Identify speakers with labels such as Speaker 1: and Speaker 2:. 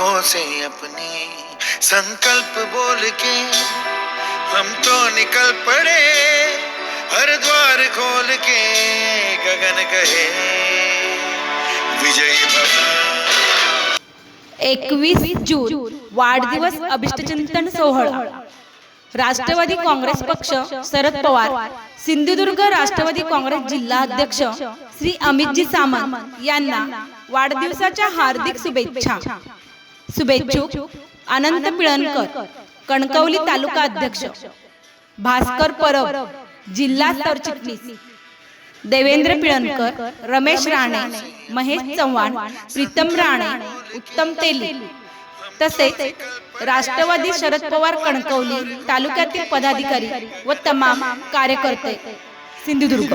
Speaker 1: आंखों से अपने संकल्प बोल के हम तो निकल पड़े हर द्वार खोल के गगन कहे विजय
Speaker 2: एकवीस जून वाढदिवस अभिष्टचिंतन सोहळा. राष्ट्रवादी काँग्रेस पक्ष शरद पवार सिंधुदुर्ग राष्ट्रवादी काँग्रेस जिल्हा अध्यक्ष श्री अमितजी सामंत यांना वाढदिवसाच्या हार्दिक शुभेच्छा. शुभेच्छुक अनंत पिळणकर कणकवली तालुका अध्यक्ष भास्कर परब जिल्हा सरचिटणीस देवेंद्र पिळणकर रमेश राणे महेश चव्हाण प्रीतम राणे उत्तम तेली तसेच राष्ट्रवादी शरद पवार कणकवली तालुक्यातील पदाधिकारी व तमाम कार्यकर्ते. सिंधुदुर्ग.